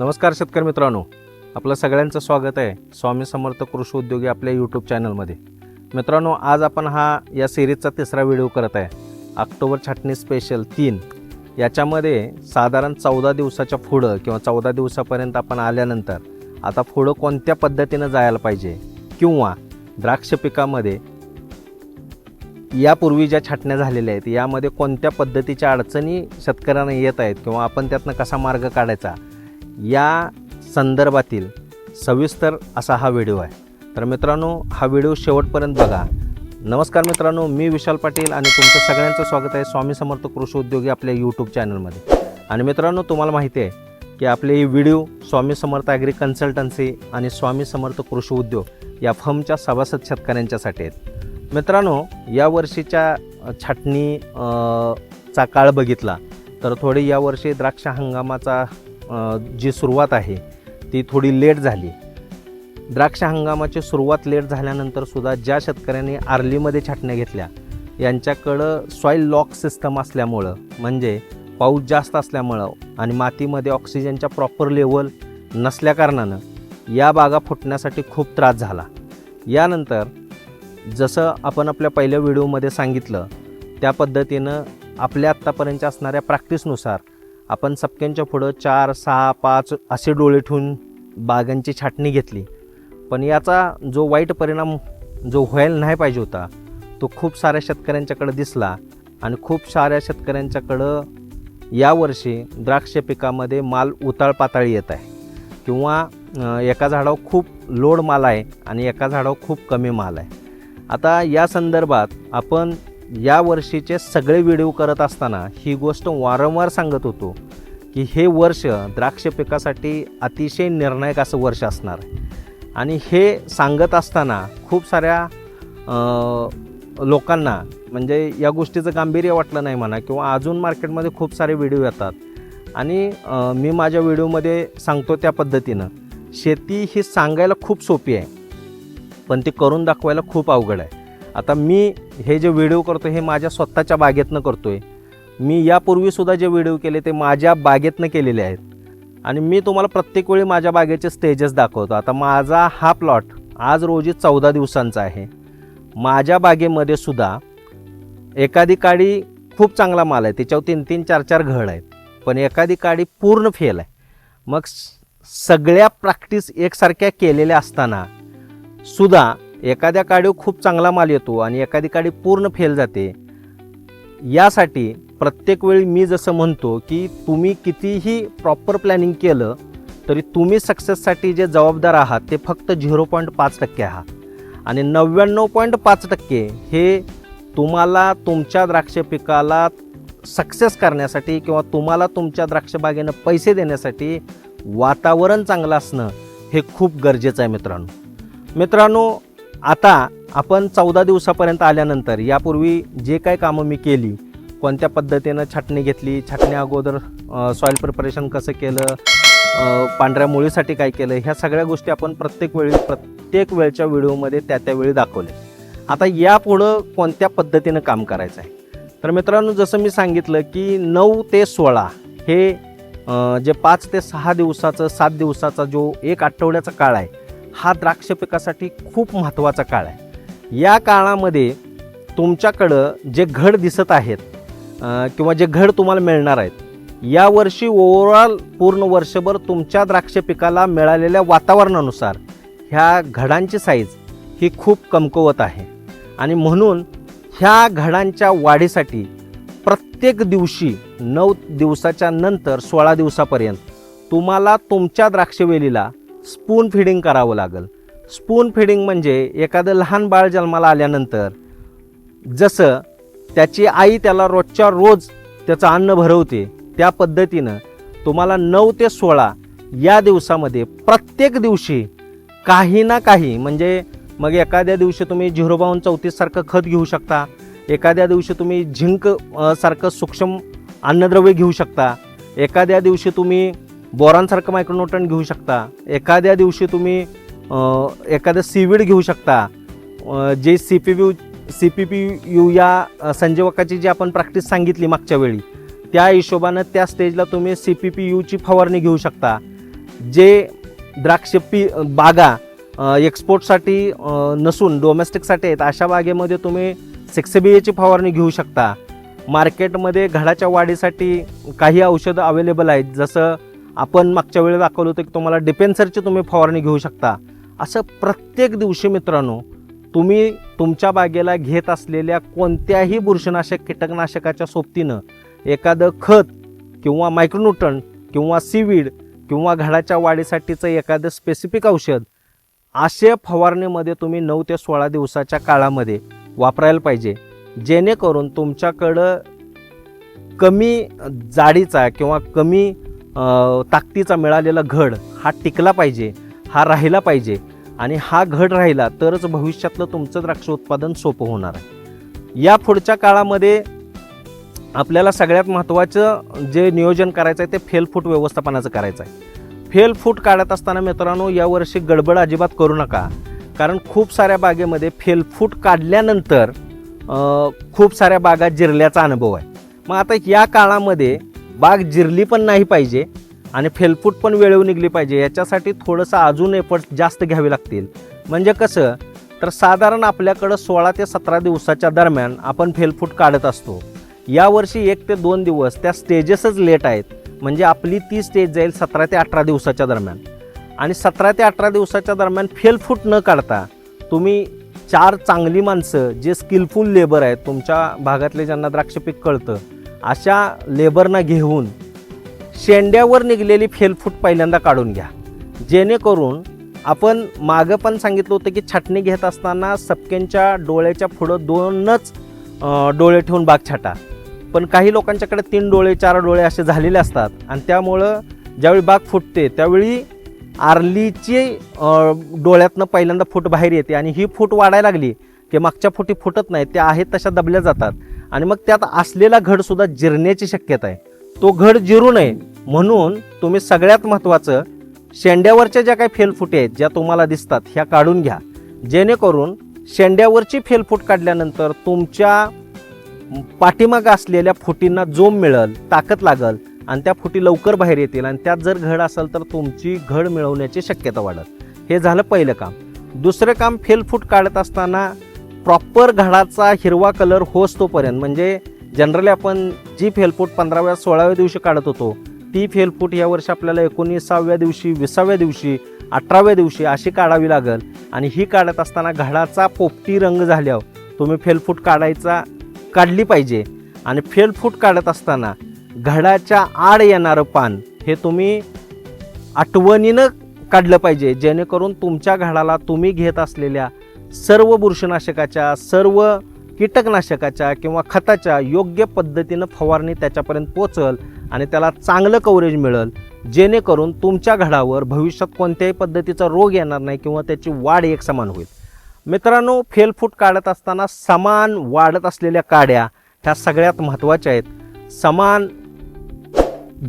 नमस्कार शेतकरी मित्रांनो. आपलं सगळ्यांचं स्वागत आहे स्वामी समर्थ कृषी उद्योगी आपल्या यूट्यूब चॅनलमध्ये. मित्रांनो आज आपण हा या सिरीजचा तिसरा व्हिडिओ करत आहे. ऑक्टोबर छाटणी स्पेशल तीन. याच्यामध्ये साधारण चौदा दिवसाच्या पुढं किंवा चौदा दिवसापर्यंत आपण आल्यानंतर आता पुढं कोणत्या पद्धतीनं जायला पाहिजे किंवा द्राक्ष पिकामध्ये यापूर्वी ज्या छाटण्या झालेल्या आहेत यामध्ये कोणत्या पद्धतीच्या अडचणी शेतकऱ्यांना येत आहेत किंवा आपण त्यातनं कसा मार्ग काढायचा या संदर्भातील सविस्तर असा हा व्हिडिओ आहे. तर मित्रांनो हा व्हिडिओ शेवटपर्यंत बघा. नमस्कार मित्रांनो मी विशाल पाटील आणि तुमचं सगळ्यांचं स्वागत आहे स्वामी समर्थ कृषी उद्योगी आपल्या यूट्यूब चॅनलमध्ये आणि मित्रांनो तुम्हाला माहिती आहे की आपले हे video Swami Samarth agri consultancy आणि स्वामी समर्थ कृषी उद्योग या फर्मच्या सभासद शेतकऱ्यांच्यासाठी आहेत. मित्रांनो या वर्षीच्या छाटणीचा छाटणी चा काळ बघितला तर थोडी यावर्षी द्राक्ष हंगामाचा जी सुरुवात आहे ती थोडी लेट झाली. द्राक्ष हंगामाची सुरुवात लेट झाल्यानंतरसुद्धा ज्या शेतकऱ्यांनी आर्लीमध्ये छाटण्या घेतल्या यांच्याकडं सॉईल लॉक सिस्टम असल्यामुळं म्हणजे पाऊस जास्त असल्यामुळं आणि मातीमध्ये ऑक्सिजनच्या प्रॉपर लेवल नसल्याकारणानं या बागा फुटण्यासाठी खूप त्रास झाला. यानंतर जसं आपण आपल्या पहिल्या व्हिडिओमध्ये सांगितलं त्या पद्धतीनं आपल्या आत्तापर्यंत असणाऱ्या प्रॅक्टिसनुसार आपण सपक्यांच्या पुढं चार सहा पाच असे डोळे ठेवून बागांची छाटणी घेतली. पण याचा जो वाईट परिणाम जो व्हायला नाही पाहिजे होता तो खूप साऱ्या शेतकऱ्यांच्याकडं दिसला आणि खूप साऱ्या शेतकऱ्यांच्याकडं यावर्षी द्राक्ष पिकामध्ये माल उताळ पाताळी येत आहे. किंवा एका झाडावर खूप लोड माल आहे आणि एका झाडावर खूप कमी माल आहे. आता या संदर्भात आपण या वर्षीचे सगळे व्हिडिओ करत असताना ही गोष्ट वारंवार सांगत होतो की हे वर्ष द्राक्ष पिकासाठी अतिशय निर्णायक असं वर्ष असणार. आणि हे सांगत असताना खूप साऱ्या लोकांना म्हणजे या गोष्टीचं गांभीर्य वाटलं नाही म्हणा किंवा अजून मार्केटमध्ये खूप सारे व्हिडिओ येतात. आणि मी माझ्या व्हिडिओमध्ये सांगतो त्या पद्धतीनं. शेती ही सांगायला खूप सोपी आहे पण ती करून दाखवायला खूप अवघड आहे. आता मी हे जे व्हिडिओ करतो हे माझ्या स्वतःच्या बागेतनं करतो आहे मी यापूर्वीसुद्धा जे व्हिडिओ केले ते माझ्या बागेतनं केलेले आहेत. आणि मी तुम्हाला प्रत्येक वेळी माझ्या बागेचे स्टेजेस दाखवतो. आता माझा हा प्लॉट आज रोजी चौदा दिवसांचा आहे. माझ्या बागेमध्ये सुद्धा एखादी काडी खूप चांगला माल आहे. त्याच्यावर तीन तीन चार चार घड आहेत. पण एखादी काडी पूर्ण फेल आहे. मग सगळ्या प्रॅक्टिस एकसारख्या केलेल्या असताना सुद्धा एखाद्या काडीवर खूप चांगला माल येतो आणि एखादी काडी पूर्ण फेल जाते यासाठी प्रत्येक वेळी मी जसं म्हणतो की तुम्ही कितीही प्रॉपर प्लॅनिंग केलं तरी तुम्ही सक्सेससाठी जे जबाबदार आहात ते फक्त झिरो पॉईंट पाच टक्के आहात. आणि नव्याण्णव पॉईंट पाच टक्के हे तुम्हाला तुमच्या द्राक्ष पिकाला सक्सेस करण्यासाठी किंवा तुम्हाला तुमच्या द्राक्षबागेनं पैसे देण्यासाठी वातावरण चांगलं असणं हे खूप गरजेचं आहे मित्रांनो. मित्रांनो आता आपण चौदा दिवसापर्यंत आल्यानंतर यापूर्वी जे काय कामं मी केली कोणत्या पद्धतीनं छाटणी घेतली छाटणी अगोदर सॉईल प्रिपरेशन कसं केलं पांढऱ्या मुळीसाठी काय केलं ह्या सगळ्या गोष्टी आपण प्रत्येक वेळी प्रत्येक वेळच्या व्हिडिओमध्ये त्या त्यावेळी दाखवले आता यापुढं कोणत्या पद्धतीनं काम करायचं आहे? तर मित्रांनो जसं मी सांगितलं की नऊ ते सोळा हे जे पाच ते सहा दिवसाचं सात दिवसाचा जो एक आठवड्याचा काळ आहे हा द्राक्ष पिकासाठी खूप महत्त्वाचा काळ आहे. या काळामध्ये तुमच्याकडं जे घड दिसत आहेत किंवा जे घड तुम्हाला मिळणार आहेत यावर्षी ओव्हरऑल पूर्ण वर्षभर तुमच्या द्राक्ष पिकाला मिळालेल्या वातावरणानुसार ह्या घडांची साईज ही खूप कमकुवत आहे. आणि म्हणून ह्या घडांच्या वाढीसाठी प्रत्येक दिवशी नऊ दिवसाच्या नंतर सोळा दिवसापर्यंत तुम्हाला तुमच्या द्राक्षवेलीला स्पून फिडिंग करावं लागेल. स्पून फिडिंग म्हणजे एखादं लहान बाळ जन्माला आल्यानंतर जसं त्याची आई त्याला रोजच्या रोज त्याचं अन्न भरवते त्या पद्धतीनं तुम्हाला नऊ ते सोळा या दिवसामध्ये प्रत्येक दिवशी काही ना काही म्हणजे मग एखाद्या दिवशी तुम्ही झिरो बावन्न खत घेऊ शकता एखाद्या दिवशी तुम्ही झिंक सारखं सूक्ष्म अन्नद्रव्य घेऊ शकता एखाद्या दिवशी तुम्ही बोरांसारखं मायक्रोन्यूट्रन घेऊ शकता. एखाद्या दिवशी तुम्ही एखादं सीविड घेऊ शकता. जे C P U C P P U या संजीवकाची जी आपण प्रॅक्टिस सांगितली मागच्या वेळी त्या हिशोबानं त्या स्टेजला तुम्ही सी पी पी यूची फवारणी घेऊ शकता. जे द्राक्ष पी बागा एक्सपोर्टसाठी नसून डोमेस्टिकसाठी आहेत अशा बागेमध्ये तुम्ही सिक्स बी एची फवारणी घेऊ शकता. मार्केटमध्ये घडाच्या वाढीसाठी काही औषधं अवेलेबल आहेत. जसं आपण मागच्या वेळी दाखवलं होतं की तुम्हाला डिपेन्सरची तुम्ही फवारणी घेऊ शकता. असं प्रत्येक दिवशी मित्रांनो तुम्ही तुमच्या बागेला घेत असलेल्या कोणत्याही बुरशीनाशक कीटकनाशकाच्या सोबतीनं एखादं खत किंवा मायक्रोन्यूटन किंवा सीवीड किंवा घडाच्या वाढीसाठीचं एखादं स्पेसिफिक औषध असे फवारणीमध्ये तुम्ही नऊ ते सोळा दिवसाच्या काळामध्ये वापरायला पाहिजे. जेणेकरून तुमच्याकडं कमी जाडीचा किंवा कमी ताकदीचा मिळालेला घड हा टिकला पाहिजे हा राहिला पाहिजे आणि हा घड राहिला तरच भविष्यातलं तुमचं द्राक्ष उत्पादन सोपं होणार आहे. या पुढच्या काळामध्ये आपल्याला सगळ्यात महत्त्वाचं जे नियोजन करायचं आहे ते फेलफूट व्यवस्थापनाचं करायचं आहे. फेलफूट काढत असताना मित्रांनो यावर्षी गडबड अजिबात करू नका. कारण खूप साऱ्या बागेमध्ये फेलफूट काढल्यानंतर खूप साऱ्या बागा जिरल्याचा अनुभव आहे. मग आता या काळामध्ये बाग जिरली पण नाही पाहिजे आणि फेलफूट पण वेळेवर निघली पाहिजे याच्यासाठी थोडंसं अजून एफर्ट जास्त घ्यावे लागतील. म्हणजे कसं तर साधारण आपल्याकडं सोळा ते सतरा दिवसाच्या दरम्यान आपण फेलफूट काढत असतो. यावर्षी एक ते दोन दिवस त्या स्टेजेसच लेट आहेत. म्हणजे आपली ती स्टेज जाईल सतरा ते अठरा दिवसाच्या दरम्यान. आणि सतरा ते अठरा दिवसाच्या दरम्यान फेलफूट न काढता तुम्ही चार चांगली माणसं जे स्किलफुल लेबर आहेत तुमच्या भागातले ज्यांना द्राक्ष पीक कळतं अशा लेबरना घेऊन शेंड्यावर निघलेली फेलफूट पहिल्यांदा काढून घ्या. जेणेकरून आपण मागं पण सांगितलं होतं की छाटणी घेत असताना सपकेंच्या डोळ्याच्या पुढं दोनच डोळे ठेवून बाग छाटा. पण काही लोकांच्याकडे तीन डोळे चार डोळे असे झालेले असतात आणि त्यामुळं ज्यावेळी बाग फुटते त्यावेळी आरलीची डोळ्यातनं पहिल्यांदा फूट बाहेर येते आणि ही फूट वाढायला लागली की मागच्या फुटी फुटत नाही त्या आहेत तशा दबल्या जातात. आणि मग त्यात असलेला घडसुद्धा जिरण्याची शक्यता आहे. तो घड जिरू नये म्हणून तुम्ही सगळ्यात महत्त्वाचं शेंड्यावरच्या ज्या काही फेलफुटी आहेत ज्या तुम्हाला दिसतात ह्या काढून घ्या. जेणेकरून शेंड्यावरची फेलफूट काढल्यानंतर तुमच्या पाठीमागं असलेल्या फुटींना जोम मिळेल ताकद लागल आणि त्या फुटी लवकर बाहेर येतील आणि त्यात जर घड असेल तर तुमची घड मिळवण्याची शक्यता वाढत हे झालं पहिलं काम. दुसरं काम फेलफूट काढत असताना प्रॉपर घडाचा हिरवा कलर होस तोपर्यंत म्हणजे जनरली आपण जी फेलफूट पंधराव्या सोळाव्या दिवशी काढत होतो ती फेलफूट यावर्षी आपल्याला एकोणीसाव्या दिवशी विसाव्या दिवशी अठराव्या दिवशी अशी काढावी लागेल. आणि ही काढत असताना घडाचा पोपटी रंग झाल्यावर तुम्ही फेलफूट काढायचा काढली पाहिजे. आणि फेलफूट काढत असताना घडाच्या आड येणारं पान हे तुम्ही आठवणीनं काढलं पाहिजे जेणेकरून तुमच्या घडाला तुम्ही घेत असलेल्या सर्व बुरशीनाशकाच्या सर्व कीटकनाशकाच्या किंवा खताच्या योग्य पद्धतीनं फवारणी त्याच्यापर्यंत पोचल आणि त्याला चांगलं कव्हरेज मिळेल जेणेकरून तुमच्या घडावर भविष्यात कोणत्याही पद्धतीचा रोग येणार नाही किंवा त्याची वाढ एक समान होईल. मित्रांनो फेलफूट काढत असताना समान वाढत असलेल्या काड्या ह्या सगळ्यात महत्त्वाच्या आहेत. समान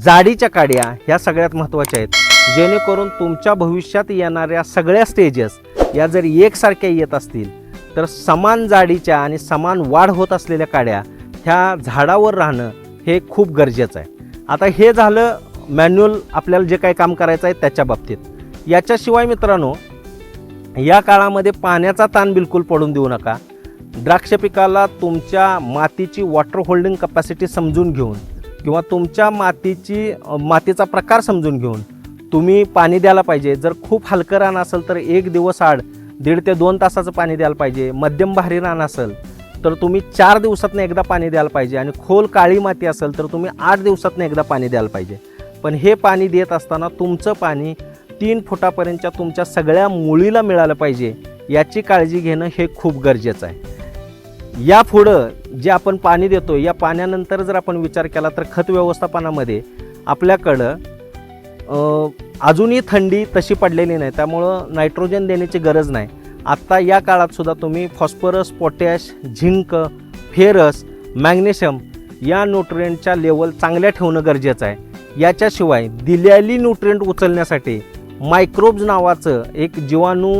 जाडीच्या काड्या ह्या सगळ्यात महत्त्वाच्या आहेत. जेणेकरून तुमच्या भविष्यात येणाऱ्या सगळ्या स्टेजेस या जर एकसारख्या येत असतील तर समान जाडीच्या आणि समान वाढ होत असलेल्या काड्या ह्या झाडावर राहणं हे खूप गरजेचं आहे. आता हे झालं मॅन्युअल आपल्याला जे काही काम करायचं आहे त्याच्या बाबतीत. याच्याशिवाय मित्रांनो या काळामध्ये पाण्याचा ताण बिलकुल पडून देऊ नका. द्राक्ष पिकाला तुमच्या मातीची वॉटर होल्डिंग कपॅसिटी समजून घेऊन किंवा तुमच्या मातीची मातीचा प्रकार समजून घेऊन तुम्ही पाणी द्यायला पाहिजे. जर खूप हलकं रान असेल तर एक दिवस आड दीड ते दोन तासाचं पाणी द्यायला पाहिजे. मध्यम भारी रान असेल तर तुम्ही चार दिवसातनं एकदा पाणी द्यायला पाहिजे. आणि खोल काळी माती असेल तर तुम्ही आठ दिवसातनं एकदा पाणी द्यायला पाहिजे. पण हे पाणी देत असताना तुमचं पाणी तीन फुटापर्यंतच्या तुमच्या सगळ्या मुळीला मिळालं पाहिजे याची काळजी घेणं हे खूप गरजेचं आहे. या पुढं जे आपण पाणी देतो या पाण्यानंतर जर आपण विचार केला तर खत व्यवस्थापनामध्ये आपल्याकडं अजूनही थंडी तशी पडलेली नाही. त्यामुळं नायट्रोजन देण्याची गरज नाही. आत्ता या काळात सुद्धा तुम्ही phosphorus potash zinc ferrous magnesium या न्यूट्रियंटच्या लेवल चांगल्या ठेवणं गरजेचं आहे. याच्याशिवाय दिलेली न्यूट्रियंट उचलण्यासाठी मायक्रोब्ज नावाचं एक जीवाणू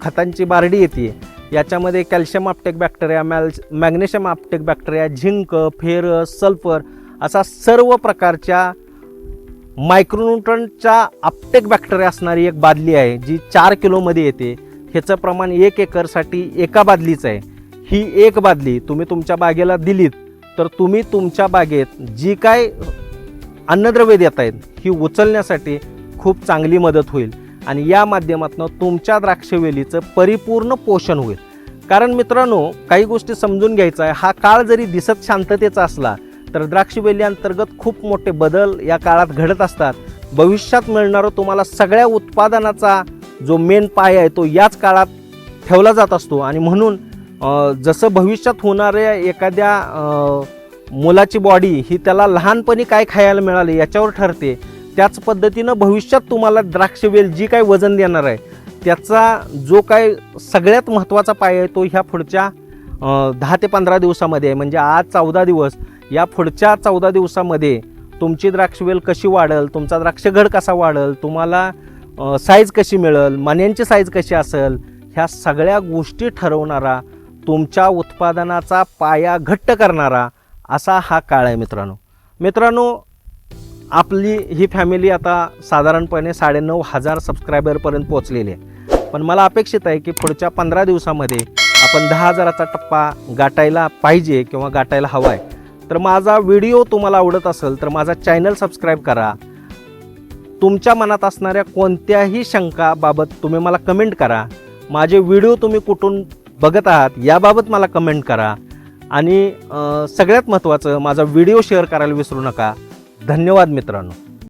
खतांची बारडी येते. याच्यामध्ये calcium uptake bacteria मॅल magnesium uptake bacteria zinc ferrous sulphur असा सर्व प्रकारच्या मायक्रोन्यूट्रनच्या अपटेक बॅक्टेरिया असणारी एक बादली आहे जी चार किलोमध्ये येते. ह्याचं प्रमाण एक एकरसाठी एका बादलीचं आहे. ही एक बादली तुम्ही तुमच्या बागेला दिलीत तर तुम्ही तुमच्या बागेत जी काय अन्नद्रव्य देत आहेत ही उचलण्यासाठी खूप चांगली मदत होईल. आणि या माध्यमातून तुमच्या द्राक्षवेलीचं परिपूर्ण पोषण होईल. कारण मित्रांनो काही गोष्टी समजून घ्यायचा आहे. हा काळ जरी दिसत शांततेचा असला तर द्राक्षवेली अंतर्गत खूप मोठे बदल या काळात घडत असतात. भविष्यात मिळणारं तुम्हाला सगळ्या उत्पादनाचा जो मेन पाय आहे तो याच काळात ठेवला जात असतो. आणि म्हणून जसं भविष्यात होणाऱ्या एखाद्या मुलाची बॉडी ही त्याला लहानपणी काय खायला मिळाले याच्यावर ठरते. त्याच पद्धतीनं भविष्यात तुम्हाला द्राक्षवेल जी काय वजन देणार आहे त्याचा जो काय सगळ्यात महत्त्वाचा पाय आहे तो ह्या पुढच्या दहा ते पंधरा दिवसामध्ये आहे. म्हणजे आज चौदा दिवस. या पुढच्या चौदा दिवसामध्ये तुमची द्राक्षवेल कशी वाढल तुमचा द्राक्षघड कसा वाढल तुम्हाला साईज कशी मिळेल मण्यांची साईज कशी असेल ह्या सगळ्या गोष्टी ठरवणारा तुमच्या उत्पादनाचा पाया घट्ट करणारा असा हा काळ आहे मित्रांनो. मित्रांनो आपली ही फॅमिली आता साधारणपणे साडेनऊ हजार सबस्क्रायबरपर्यंत पोहोचलेली आहे. पण मला अपेक्षित आहे की पुढच्या पंधरा दिवसामध्ये आपण दहा हजाराचा टप्पा गाठायला पाहिजे किंवा गाठायला हवा आहे. तर माझा व्हिडिओ तुम्हाला आवडत असेल तर माझा चॅनल सबस्क्राईब करा. तुमच्या मनात असणाऱ्या कोणत्याही शंकाबाबत तुम्ही मला कमेंट करा. माझे व्हिडिओ तुम्ही कुठून बघत आहात याबाबत मला कमेंट करा. आणि सगळ्यात महत्त्वाचं माझा व्हिडिओ शेअर करायला विसरू नका. धन्यवाद मित्रांनो.